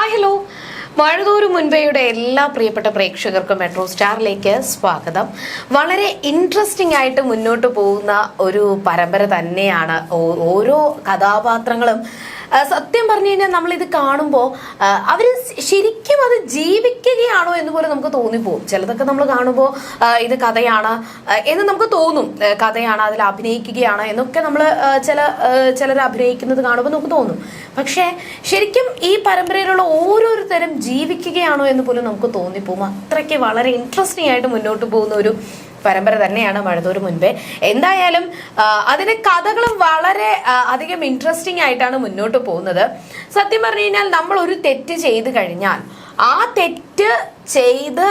Hi hello മഴതൂര് മുൻപേയുടെ എല്ലാ പ്രിയപ്പെട്ട പ്രേക്ഷകർക്കും മെട്രോ സ്റ്റാറിലേക്ക് സ്വാഗതം. വളരെ ഇൻട്രസ്റ്റിംഗ് ആയിട്ട് മുന്നോട്ട് പോകുന്ന ഒരു പരമ്പര തന്നെയാണ്. ഓരോ കഥാപാത്രങ്ങളും സത്യം പറഞ്ഞു കഴിഞ്ഞാൽ നമ്മളിത് കാണുമ്പോൾ അവർ ശരിക്കും അത് ജീവിക്കുകയാണോ എന്ന് പോലെ നമുക്ക് തോന്നിപ്പോകും ചിലതൊക്കെ നമ്മൾ കാണുമ്പോൾ ഇത് കഥയാണ് എന്ന് നമുക്ക് തോന്നും. കഥയാണ് അതിൽ അഭിനയിക്കുകയാണ് എന്നൊക്കെ നമ്മൾ ചില ചിലർ അഭിനയിക്കുന്നത് കാണുമ്പോൾ നമുക്ക് തോന്നും. പക്ഷേ ശരിക്കും ഈ പരമ്പരയിലുള്ള ഓരോരുത്തരും ജീവിക്കുകയാണോ എന്ന് പോലും നമുക്ക് തോന്നിപ്പോകും അത്രയ്ക്ക് വളരെ ഇൻട്രസ്റ്റിംഗ് ആയിട്ട് മുന്നോട്ട് പോകുന്ന ഒരു പരമ്പര തന്നെയാണ് മഴതൂർ മുൻപേ. എന്തായാലും അതിന് കഥകളും വളരെ അധികം ഇൻട്രസ്റ്റിംഗ് ആയിട്ടാണ് മുന്നോട്ട് പോകുന്നത്. സത്യം പറഞ്ഞു കഴിഞ്ഞാൽ നമ്മൾ ഒരു തെറ്റ് ചെയ്ത് കഴിഞ്ഞാൽ ആ തെറ്റ് ചെയ്ത്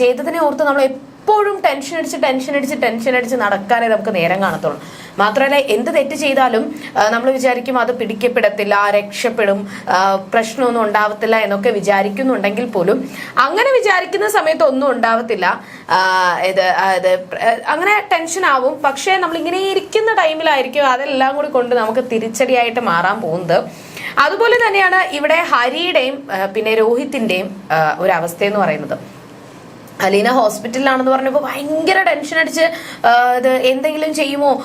ചെയ്തതിനെ ഓർത്ത് നമ്മൾ എപ്പോഴും ടെൻഷൻ അടിച്ച് ടെൻഷൻ അടിച്ച് ടെൻഷൻ അടിച്ച് നടക്കാനേ നമുക്ക് നേരം കാണത്തുള്ളൂ. മാത്രമല്ല എന്ത് തെറ്റ് ചെയ്താലും നമ്മൾ വിചാരിക്കും അത് പിടിക്കപ്പെടത്തില്ല രക്ഷപ്പെടും പ്രശ്നമൊന്നും ഉണ്ടാവത്തില്ല എന്നൊക്കെ വിചാരിക്കുന്നുണ്ടെങ്കിൽ പോലും അങ്ങനെ വിചാരിക്കുന്ന സമയത്ത് ഒന്നും ഉണ്ടാവത്തില്ല. ഇത് അത് അങ്ങനെ ടെൻഷൻ ആവും. പക്ഷേ നമ്മൾ ഇങ്ങനെ ഇരിക്കുന്ന ടൈമിലായിരിക്കും അതെല്ലാം കൂടി കൊണ്ട് നമുക്ക് തിരിച്ചടിയായിട്ട് മാറാൻ പോകുന്നത്. അതുപോലെ തന്നെയാണ് ഇവിടെ ഹരിയുടെയും പിന്നെ രോഹിത്തിന്റെയും ഒരു അവസ്ഥ എന്ന് പറയുന്നത്. അലീന ഹോസ്പിറ്റലിലാണെന്ന് പറഞ്ഞപ്പോൾ ഭയങ്കര ടെൻഷൻ അടിച്ച് ഇത് എന്തെങ്കിലും ചെയ്യുമോ?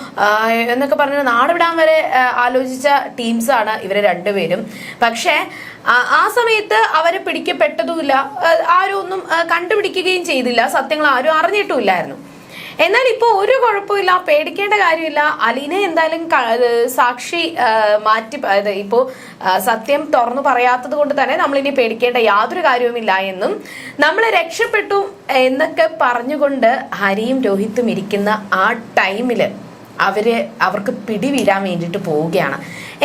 എന്നൊക്കെ പറഞ്ഞ് നാട് വിടാൻ വരെ ആലോചിച്ച ടീംസാണ് ഇവർ രണ്ടുപേരും. പക്ഷേ ആ, സമയത്ത് അവരെ പിടിക്കപ്പെട്ടതുമില്ല. ആരും ഒന്നും കണ്ടുപിടിക്കുകയും ചെയ്തില്ല. സത്യങ്ങൾ ആരും അറിഞ്ഞിട്ടുമില്ലായിരുന്നു. എന്നാൽ ഇപ്പോൾ ഒരു കുഴപ്പമില്ല പേടിക്കേണ്ട കാര്യമില്ല. അലീനെ എന്തായാലും സാക്ഷി മാറ്റി ഇപ്പോ ഇപ്പോൾ സത്യം തുറന്നു പറയാത്തത് കൊണ്ട് തന്നെ നമ്മളിനി പേടിക്കേണ്ട യാതൊരു കാര്യവുമില്ല എന്നും നമ്മളെ രക്ഷപ്പെട്ടു എന്നൊക്കെ പറഞ്ഞുകൊണ്ട് ഹരിയും രോഹിത്തും ഇരിക്കുന്ന ആ ടൈമിൽ അവർ അവർക്ക് പിടിവീരാൻ വേണ്ടിയിട്ട് പോവുകയാണ്.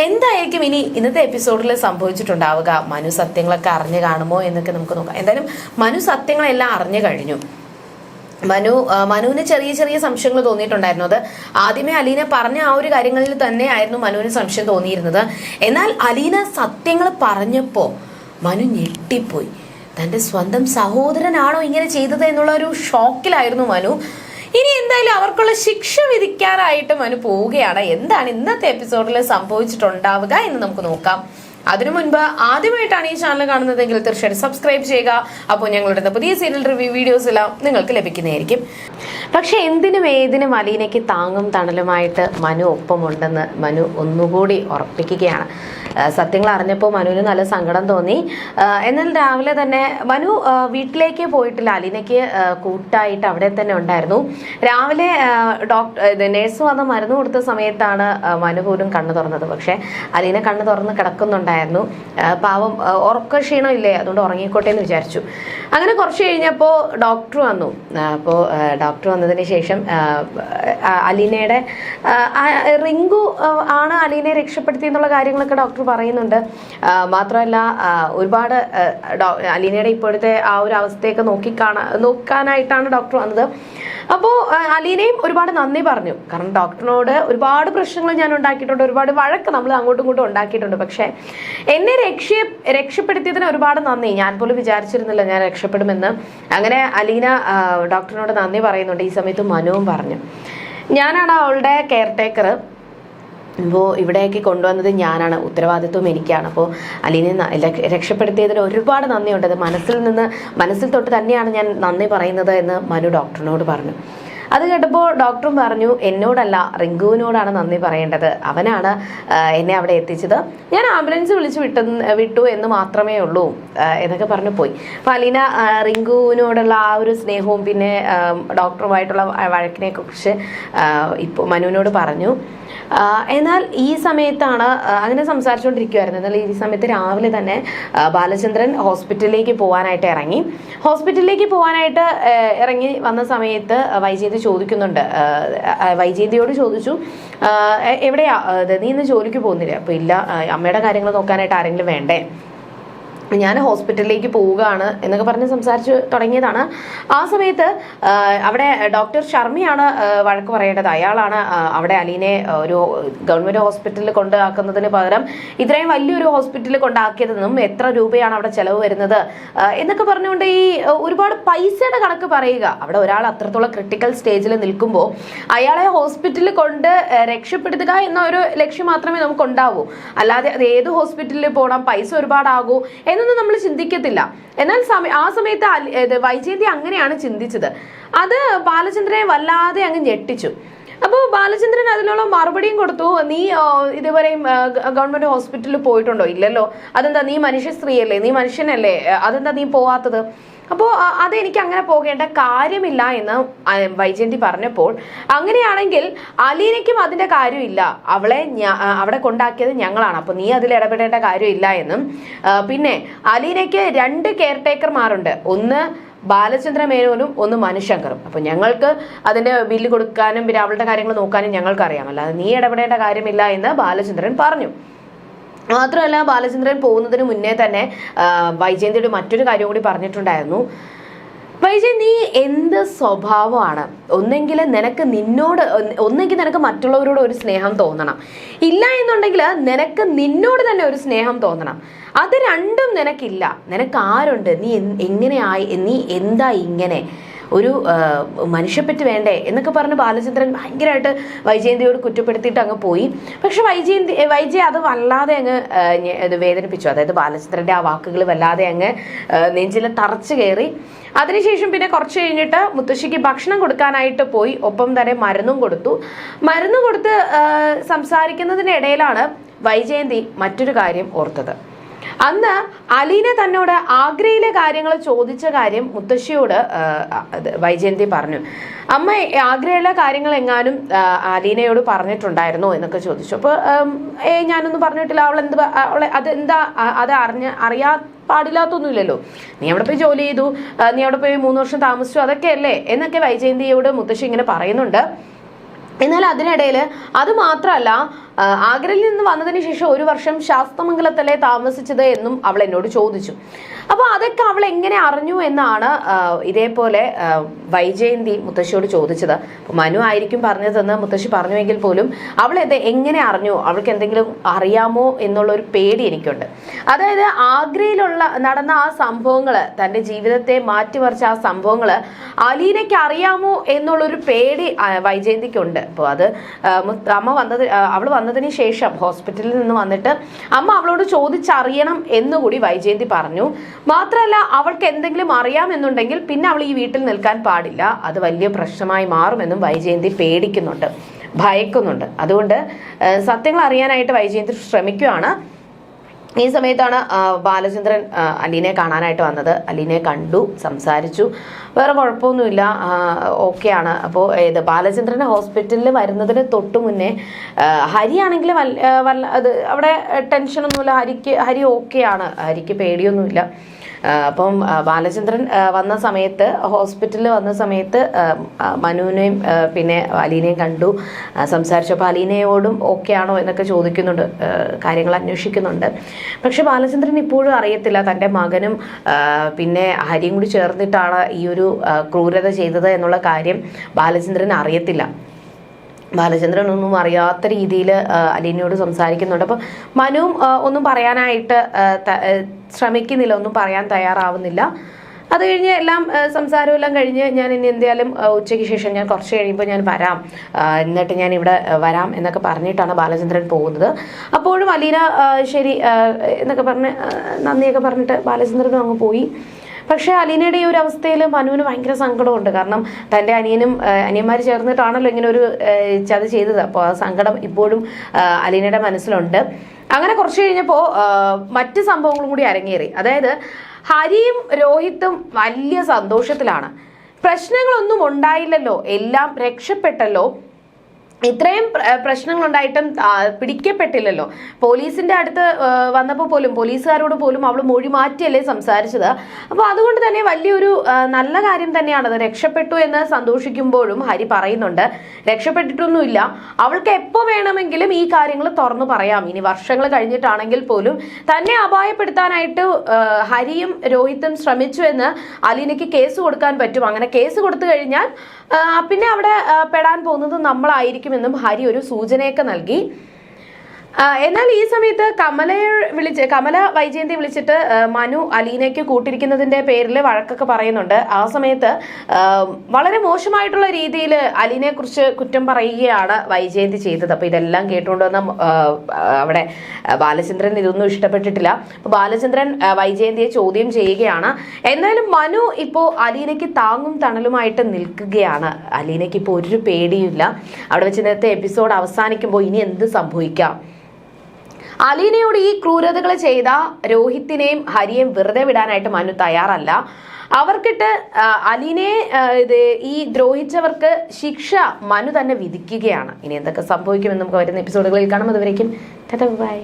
എന്തായിരിക്കും ഇനി ഇന്നത്തെ എപ്പിസോഡിൽ സംഭവിച്ചിട്ടുണ്ടാവുക? മനു സത്യങ്ങളൊക്കെ അറിഞ്ഞു കാണുമോ എന്നൊക്കെ നമുക്ക് നോക്കാം. എന്തായാലും മനു സത്യങ്ങളെല്ലാം അറിഞ്ഞു കഴിഞ്ഞു. മനു മനുവിന് ചെറിയ ചെറിയ സംശയങ്ങൾ തോന്നിയിട്ടുണ്ടായിരുന്നു. അത് ആദ്യമേ അലീന പറഞ്ഞ ആ ഒരു കാര്യങ്ങളിൽ തന്നെയായിരുന്നു മനുവിന് സംശയം തോന്നിയിരുന്നത്. എന്നാൽ അലീന സത്യങ്ങൾ പറഞ്ഞപ്പോ മനു ഞെട്ടിപ്പോയി. തന്റെ സ്വന്തം സഹോദരനാണോ ഇങ്ങനെ ചെയ്തത് എന്നുള്ള ഒരു ഷോക്കിലായിരുന്നു മനു. ഇനി എന്തായാലും അവർക്കുള്ള ശിക്ഷ വിധിക്കാനായിട്ട് മനു പോവുകയാണ്. എന്താണ് ഇന്നത്തെ എപ്പിസോഡിൽ സംഭവിച്ചിട്ടുണ്ടാവുക എന്ന് നമുക്ക് നോക്കാം. അതിനു മുൻപ് ആദ്യമായിട്ടാണ് ഈ ചാനൽ കാണുന്നതെങ്കിൽ തീർച്ചയായിട്ടും സബ്സ്ക്രൈബ് ചെയ്യുക. അപ്പോൾ ഞങ്ങളുടെ പുതിയ സീരിയൽ റിവ്യൂ വീഡിയോസ് എല്ലാം നിങ്ങൾക്ക് ലഭിക്കുന്നതായിരിക്കും. പക്ഷെ എന്തിനും ഏതിനും അലീനയ്ക്ക് താങ്ങും തണലുമായിട്ട് മനു ഒപ്പമുണ്ടെന്ന് മനു ഒന്നുകൂടി ഉറപ്പിക്കുകയാണ്. സത്യങ്ങൾ അറിഞ്ഞപ്പോൾ മനുവിന് നല്ല സങ്കടം തോന്നി. എന്നാൽ രാവിലെ തന്നെ മനു വീട്ടിലേക്ക് പോയിട്ടില്ല. അലീനയ്ക്ക് കൂട്ടായിട്ട് അവിടെ തന്നെ ഉണ്ടായിരുന്നു. രാവിലെ ഡോക്ടർ നേഴ്സ് വന്ന് മരുന്ന് കൊടുത്ത സമയത്താണ് മനു പോലും കണ്ണു തുറന്നത്. പക്ഷേ അലീന കണ്ണു തുറന്ന് കിടക്കുന്നുണ്ടായിരുന്നു. ആ, പാവം ഉറക്ക ക്ഷീണം ഇല്ലേ അതുകൊണ്ട് ഉറങ്ങിക്കോട്ടെ എന്ന് വിചാരിച്ചു. അങ്ങനെ കുറച്ച് കഴിഞ്ഞപ്പോൾ ഡോക്ടർ വന്നു. അപ്പോൾ ഡോക്ടർ വന്നതിന് ശേഷം അലീനയുടെ റിങ്കു ആണ് അലീനയെ രക്ഷപ്പെടുത്തി എന്നുള്ള കാര്യങ്ങളൊക്കെ ഡോക്ടർ പറയുന്നുണ്ട്. മാത്രമല്ല ഒരുപാട് അലീനയുടെ ഇപ്പോഴത്തെ ആ ഒരു അവസ്ഥയൊക്കെ നോക്കി കാണാ നോക്കാനായിട്ടാണ് ഡോക്ടർ വന്നത്. അപ്പോൾ അലീനയും ഒരുപാട് നന്ദി പറഞ്ഞു. കാരണം ഡോക്ടറിനോട് ഒരുപാട് പ്രശ്നങ്ങൾ ഞാൻ ഉണ്ടാക്കിയിട്ടുണ്ട് ഒരുപാട് വഴക്ക് നമ്മൾ അങ്ങോട്ടും ഇങ്ങോട്ടും ഉണ്ടാക്കിയിട്ടുണ്ട്. പക്ഷേ എന്നെ രക്ഷ രക്ഷപ്പെടുത്തിയതിന് ഒരുപാട് നന്ദി. ഞാൻ പോലും വിചാരിച്ചിരുന്നില്ല ഞാൻ രക്ഷപ്പെടുമെന്ന്. അങ്ങനെ അലീന ഡോക്ടറിനോട് നന്ദി പറയുന്നുണ്ട്. ഈ സമയത്ത് മനുവും പറഞ്ഞു. ഞാനാണ് അവളുടെ കെയർ ടേക്കർ ഇപ്പോൾ ഇവിടേക്ക് കൊണ്ടുവന്നത് ഞാനാണ്. ഉത്തരവാദിത്വം എനിക്കാണ്. അപ്പോൾ അലീനെ രക്ഷപ്പെടുത്തിയതിന് ഒരുപാട് നന്ദിയുണ്ട്. അത് മനസ്സിൽ നിന്ന് മനസ്സിൽ തൊട്ട് തന്നെയാണ് ഞാൻ നന്ദി പറയുന്നത് എന്ന് മനു ഡോക്ടറിനോട് പറഞ്ഞു. അത് കേട്ടപ്പോൾ ഡോക്ടറും പറഞ്ഞു എന്നോടല്ല റിങ്കുവിനോടാണ് നന്ദി പറയേണ്ടത്. അവനാണ് എന്നെ അവിടെ എത്തിച്ചത്. ഞാൻ ആംബുലൻസ് വിളിച്ച് വിട്ടു വിട്ടു എന്ന് മാത്രമേ ഉള്ളൂ എന്നൊക്കെ പറഞ്ഞു പോയി. അപ്പോൾ അലീന റിങ്കുവിനോടുള്ള ആ ഒരു സ്നേഹവും പിന്നെ ഡോക്ടറുമായിട്ടുള്ള വഴക്കിനെ കുറിച്ച് ഇപ്പോൾ മനുവിനോട് പറഞ്ഞു. എന്നാൽ ഈ സമയത്താണ് അങ്ങനെ സംസാരിച്ചുകൊണ്ടിരിക്കുവായിരുന്നു. എന്നാൽ ഈ സമയത്ത് രാവിലെ തന്നെ ബാലചന്ദ്രൻ ഹോസ്പിറ്റലിലേക്ക് പോകാനായിട്ട് ഇറങ്ങി. ഹോസ്പിറ്റലിലേക്ക് പോകാനായിട്ട് ഇറങ്ങി വന്ന സമയത്ത് വൈജയന്തി ചോദിക്കുന്നുണ്ട്. വൈജയന്തിയോട് ചോദിച്ചു എവിടെയാ? നീ ഇന്ന് ജോലിക്ക് പോകുന്നില്ല? അപ്പോൾ ഇല്ല അമ്മയുടെ കാര്യങ്ങൾ നോക്കാനായിട്ട് ആരെങ്കിലും വേണ്ടേ? ഞാൻ ഹോസ്പിറ്റലിലേക്ക് പോവുകയാണ് എന്നൊക്കെ പറഞ്ഞ് സംസാരിച്ച് തുടങ്ങിയതാണ്. ആ സമയത്ത് അവിടെ ഡോക്ടർ ശർമ്മയാണ് വഴക്ക് പറയേണ്ടത്. അയാളാണ് അവിടെ അലീനെ ഒരു ഗവൺമെന്റ് ഹോസ്പിറ്റലിൽ കൊണ്ടാക്കുന്നതിന് പകരം ഇത്രയും വലിയൊരു ഹോസ്പിറ്റലിൽ കൊണ്ടാക്കിയതെന്നും എത്ര രൂപയാണ് അവിടെ ചെലവ് വരുന്നത്? എന്നൊക്കെ പറഞ്ഞുകൊണ്ട് ഈ ഒരുപാട് പൈസയുടെ കണക്ക് പറയുക. അവിടെ ഒരാൾ അത്രത്തോളം ക്രിട്ടിക്കൽ സ്റ്റേജിൽ നിൽക്കുമ്പോൾ അയാളെ ഹോസ്പിറ്റലിൽ കൊണ്ട് രക്ഷപ്പെടുത്തുക എന്ന ഒരു ലക്ഷ്യം മാത്രമേ നമുക്ക് ഉണ്ടാവൂ അല്ലാതെ അത് ഏത് ഹോസ്പിറ്റലിൽ പോകണം പൈസ ഒരുപാടാകൂ എന്ന് എന്നൊന്നും നമ്മൾ ചിന്തിക്കത്തില്ല. എന്നാൽ ആ സമയത്ത് വൈജയന്തി അങ്ങനെയാണ് ചിന്തിച്ചത്. അത് ബാലചന്ദ്രനെ വല്ലാതെ അങ്ങ് ഞെട്ടിച്ചു. അപ്പോൾ ബാലചന്ദ്രൻ അതിനുള്ള മറുപടിയും കൊടുത്തു. നീ ഇതുവരെയും ഗവൺമെന്റ് ഹോസ്പിറ്റലിൽ പോയിട്ടുണ്ടോ? ഇല്ലല്ലോ. അതെന്താ നീ മനുഷ്യ സ്ത്രീയല്ലേ? നീ മനുഷ്യനല്ലേ? അതെന്താ നീ പോവാത്തത്? അപ്പോൾ അതെനിക്ക് അങ്ങനെ പോകേണ്ട കാര്യമില്ല എന്ന് വൈജയന്തി പറഞ്ഞപ്പോൾ അങ്ങനെയാണെങ്കിൽ അലീനയ്ക്കും അതിന്റെ കാര്യമില്ല. അവളെ അവിടെ കൊണ്ടാക്കിയത് ഞങ്ങളാണ്. അപ്പോൾ നീ അതിൽ ഇടപെടേണ്ട കാര്യമില്ല എന്നും പിന്നെ അലീനയ്ക്ക് രണ്ട് കെയർ ടേക്കർമാരുണ്ട്. ഒന്ന് ബാലചന്ദ്ര മേനോനും ഒന്ന് മനുശങ്കറും. അപ്പം ഞങ്ങൾക്ക് അതിന്റെ ബില്ല് കൊടുക്കാനും പിന്നെ അവളുടെ കാര്യങ്ങൾ നോക്കാനും ഞങ്ങൾക്കറിയാമല്ലോ അത് നീ ഇടപെടേണ്ട കാര്യമില്ല എന്ന് ബാലചന്ദ്രൻ പറഞ്ഞു. മാത്രമല്ല ബാലചന്ദ്രൻ പോകുന്നതിന് മുന്നേ തന്നെ വൈജയന്തിയുടെ മറ്റൊരു കാര്യം കൂടി പറഞ്ഞിട്ടുണ്ടായിരുന്നു. വൈജയ് നീ എന്ത് സ്വഭാവമാണ്? ഒന്നെങ്കിൽ നിനക്ക് നിന്നോട് ഒന്നെങ്കിൽ നിനക്ക് മറ്റുള്ളവരോട് ഒരു സ്നേഹം തോന്നണം. ഇല്ല എന്നുണ്ടെങ്കിൽ നിനക്ക് നിന്നോട് തന്നെ ഒരു സ്നേഹം തോന്നണം. അത് രണ്ടും നിനക്കില്ല. നിനക്ക് ആരുണ്ട്? നീ എങ്ങനെയായി നീ എന്താ ഇങ്ങനെ? ഒരു മനുഷ്യപ്പറ്റ് വേണ്ടേ എന്നൊക്കെ പറഞ്ഞ് ബാലചന്ദ്രൻ ഭയങ്കരമായിട്ട് വൈജയന്തിയോട് കുറ്റപ്പെടുത്തിയിട്ട് അങ്ങ് പോയി. പക്ഷെ വൈജയന്തി വൈജയ അത് വല്ലാതെ അങ്ങ് വേദനിപ്പിച്ചു. അതായത് ബാലചന്ദ്രന്റെ ആ വാക്കുകൾ വല്ലാതെ അങ്ങ് നെഞ്ചിൽ തറച്ചു കയറി അതിനുശേഷം പിന്നെ കുറച്ച് കഴിഞ്ഞിട്ട് മുത്തശ്ശിക്ക് ഭക്ഷണം കൊടുക്കാനായിട്ട് പോയി. ഒപ്പം തന്നെ മരുന്നും കൊടുത്തു. മരുന്ന് കൊടുത്ത് സംസാരിക്കുന്നതിനിടയിലാണ് വൈജയന്തി മറ്റൊരു കാര്യം ഓർത്തത്. അന്ന് അലീന തന്നോട് ആഗ്രയിലെ കാര്യങ്ങൾ ചോദിച്ച കാര്യം മുത്തശ്ശിയോട് വൈജയന്തി പറഞ്ഞു. അമ്മ ആഗ്രയിലെ കാര്യങ്ങൾ എങ്ങാനും അലീനയോട് പറഞ്ഞിട്ടുണ്ടായിരുന്നോ എന്നൊക്കെ ചോദിച്ചു. അപ്പോൾ ഏ ഞാനൊന്നും പറഞ്ഞിട്ടില്ല. അവൾ എന്ത് അവളെ അതെന്താ എന്താ അത് അറിഞ്ഞ അറിയാ പാടില്ലാത്തൊന്നുമില്ലല്ലോ. നീ അവിടെ പോയി ജോലി ചെയ്തു. നീ അവിടെ പോയി മൂന്ന് വർഷം താമസിച്ചു. അതൊക്കെയല്ലേ? എന്നൊക്കെ വൈജയന്തിയോട് മുത്തശ്ശി ഇങ്ങനെ പറയുന്നുണ്ട്. എന്നാൽ അതിനിടയിൽ അത് മാത്രമല്ല ആഗ്രയിൽ നിന്ന് വന്നതിന് ശേഷം ഒരു വർഷം ശാസ്തമംഗലത്തല്ലേ താമസിച്ചത് എന്നും അവൾ എന്നോട് ചോദിച്ചു. അപ്പോൾ അതൊക്കെ അവൾ എങ്ങനെ അറിഞ്ഞു എന്നാണ് ഇതേപോലെ വൈജയന്തി മുത്തശ്ശിയോട് ചോദിച്ചത്. മനു ആയിരിക്കും പറഞ്ഞതെന്ന് മുത്തശ്ശി പറഞ്ഞുവെങ്കിൽ പോലും അവൾ ഇത് എങ്ങനെ അറിഞ്ഞു? അവൾക്ക് എന്തെങ്കിലും അറിയാമോ എന്നുള്ള ഒരു പേടി എനിക്കുണ്ട്. അതായത് ആഗ്രയിലുള്ള നടന്ന ആ സംഭവങ്ങൾ തന്റെ ജീവിതത്തെ മാറ്റിമറിച്ച ആ സംഭവങ്ങൾ അലീനയ്ക്ക് അറിയാമോ എന്നുള്ളൊരു പേടി വൈജയന്തിക്കുണ്ട്. അപ്പോൾ അത് അമ്മ വന്നത് അവൾ വന്നതിന് ശേഷം ഹോസ്പിറ്റലിൽ നിന്ന് വന്നിട്ട് അമ്മ അവളോട് ചോദിച്ചറിയണം എന്നുകൂടി വൈജയന്തി പറഞ്ഞു. മാത്രമല്ല അവൾക്ക് എന്തെങ്കിലും അറിയാമെന്നുണ്ടെങ്കിൽ പിന്നെ അവൾ ഈ വീട്ടിൽ നിൽക്കാൻ പാടില്ല. അത് വലിയ പ്രശ്നമായി മാറുമെന്നും വൈജയന്തി പേടിക്കുന്നുണ്ട് ഭയക്കുന്നുണ്ട്. അതുകൊണ്ട് സത്യങ്ങൾ അറിയാനായിട്ട് വൈജയന്തി ശ്രമിക്കുകയാണ് ഈ സമയത്താണ് ബാലചന്ദ്രൻ അലീനെ കാണാനായിട്ട് വന്നത്. അലീനെ കണ്ടു സംസാരിച്ചു. വേറെ കുഴപ്പമൊന്നുമില്ല ഓക്കെയാണ്. അപ്പോൾ ഇത് ബാലചന്ദ്രൻ ഹോസ്പിറ്റലിൽ വരുന്നതിന് തൊട്ട് മുന്നേ ഹരിയാണെങ്കിൽ വല്ല വല്ല അത് അവിടെ ടെൻഷനൊന്നുമില്ല ഹരിക്ക് ഹരി ഓക്കെയാണ്. ഹരിക്ക് പേടിയൊന്നുമില്ല. അപ്പം ബാലചന്ദ്രൻ വന്ന സമയത്ത് ഹോസ്പിറ്റലിൽ വന്ന സമയത്ത് മനുവിനെയും പിന്നെ അലീനയും കണ്ടു. സംസാരിച്ചപ്പോൾ അലീനയോടും ഓക്കെ ആണോ എന്നൊക്കെ ചോദിക്കുന്നുണ്ട്. കാര്യങ്ങൾ അന്വേഷിക്കുന്നുണ്ട്. പക്ഷെ ബാലചന്ദ്രൻ ഇപ്പോഴും അറിയത്തില്ല തന്റെ മകനും പിന്നെ ഹരിയും കൂടി ചേർന്നിട്ടാണ് ഈ ഒരു ക്രൂരത ചെയ്തത് എന്നുള്ള കാര്യം ബാലചന്ദ്രൻ അറിയത്തില്ല. ബാലചന്ദ്രൻ ഒന്നും അറിയാത്ത രീതിയിൽ അലീനയോട് സംസാരിക്കുന്നുണ്ട്. അപ്പം മനുവും ഒന്നും പറയാനായിട്ട് ശ്രമിക്കുന്നില്ല ഒന്നും പറയാൻ തയ്യാറാവുന്നില്ല. അത് കഴിഞ്ഞ് എല്ലാം സംസാരവും എല്ലാം കഴിഞ്ഞ് ഞാൻ ഇനി എന്തായാലും ഉച്ചയ്ക്ക് ശേഷം ഞാൻ കുറച്ച് കഴിയുമ്പോൾ ഞാൻ വരാം. എന്നിട്ട് ഞാൻ ഇവിടെ വരാം എന്നൊക്കെ പറഞ്ഞിട്ടാണ് ബാലചന്ദ്രൻ പോകുന്നത്. അപ്പോഴും അലീന ശരി എന്നൊക്കെ പറഞ്ഞ് നന്ദിയൊക്കെ പറഞ്ഞിട്ട് ബാലചന്ദ്രനും അങ്ങ് പോയി. പക്ഷേ അലീനയുടെ ഈ ഒരു അവസ്ഥയിൽ മനുവിന് ഭയങ്കര സങ്കടമുണ്ട്. കാരണം തന്റെ അനിയനും അനിയന്മാർ ചേർന്നിട്ടാണല്ലോ ഇങ്ങനെ ഒരു ചത് ചെയ്തത്. അപ്പോൾ ആ സങ്കടം ഇപ്പോഴും അലീനയുടെ മനസ്സിലുണ്ട്. അങ്ങനെ കുറച്ച് കഴിഞ്ഞപ്പോൾ മറ്റ് സംഭവങ്ങളും കൂടി അരങ്ങേറി. അതായത് ഹരിയും രോഹിത്തും വലിയ സന്തോഷത്തിലാണ്. പ്രശ്നങ്ങളൊന്നും ഉണ്ടായില്ലല്ലോ. എല്ലാം രക്ഷപ്പെട്ടല്ലോ. ഇത്രയും പ്രശ്നങ്ങളുണ്ടായിട്ടും പിടിക്കപ്പെട്ടില്ലല്ലോ. പോലീസിന്റെ അടുത്ത് വന്നപ്പോൾ പോലും പോലീസുകാരോട് പോലും അവൾ മൊഴി മാറ്റിയല്ലേ സംസാരിച്ചത്. അപ്പോൾ അതുകൊണ്ട് തന്നെ വലിയൊരു നല്ല കാര്യം തന്നെയാണത് രക്ഷപ്പെട്ടു എന്ന് സന്തോഷിക്കുമ്പോഴും ഹരി പറയുന്നുണ്ട്. രക്ഷപ്പെട്ടിട്ടൊന്നുമില്ല. അവൾക്ക് എപ്പോൾ വേണമെങ്കിലും ഈ കാര്യങ്ങൾ തുറന്നു പറയാം. ഇനി വർഷങ്ങൾ കഴിഞ്ഞിട്ടാണെങ്കിൽ പോലും തന്നെ അപായപ്പെടുത്താനായിട്ട് ഹരിയും രോഹിത്തും ശ്രമിച്ചു എന്ന് അലീനയ്ക്ക് കേസ് കൊടുക്കാൻ പറ്റും. അങ്ങനെ കേസ് കൊടുത്തു കഴിഞ്ഞാൽ പിന്നെ അവിടെ പെടാൻ പോകുന്നത് നമ്മളായിരിക്കുമെന്നും ഹരി ഒരു സൂചനയൊക്കെ നൽകി. എന്നാൽ ഈ സമയത്ത് കമലയെ വിളിച്ച് കമല വൈജയന്തി വിളിച്ചിട്ട് മനു അലീനയ്ക്ക് കൂട്ടിരിക്കുന്നതിന്റെ പേരിൽ വഴക്കൊക്കെ പറയുന്നുണ്ട്. ആ സമയത്ത് വളരെ മോശമായിട്ടുള്ള രീതിയിൽ അലീനയെ കുറിച്ച് കുറ്റം പറയുകയാണ് വൈജയന്തി ചെയ്തത്. അപ്പൊ ഇതെല്ലാം കേട്ടുകൊണ്ട് വന്ന അവിടെ ബാലചന്ദ്രൻ ഇതൊന്നും ഇഷ്ടപ്പെട്ടിട്ടില്ല. അപ്പൊ ബാലചന്ദ്രൻ വൈജയന്തിയെ ചോദ്യം ചെയ്യുകയാണ്. എന്നാലും മനു ഇപ്പോൾ അലീനയ്ക്ക് താങ്ങും തണലുമായിട്ട് നിൽക്കുകയാണ്. അലീനയ്ക്ക് ഇപ്പോൾ ഒരു പേടിയുമില്ല. അവിടെ വെച്ച് നേരത്തെ എപ്പിസോഡ് അവസാനിക്കുമ്പോൾ ഇനി എന്ത് സംഭവിക്കാം? അലീനയോട് ഈ ക്രൂരതകൾ ചെയ്ത രോഹിത്തിനെയും ഹരിയെയും വെറുതെ വിടാനായിട്ട് മനു തയ്യാറല്ല. അവർക്കിട്ട് അലീനെ ഇത് ഈ ദ്രോഹിച്ചവർക്ക് ശിക്ഷ മനു തന്നെ വിധിക്കുകയാണ്. ഇനി എന്തൊക്കെ സംഭവിക്കുമെന്ന് നമുക്ക് വരുന്ന എപ്പിസോഡുകളിൽ കാണാം. അതുവരേക്കും ബൈ.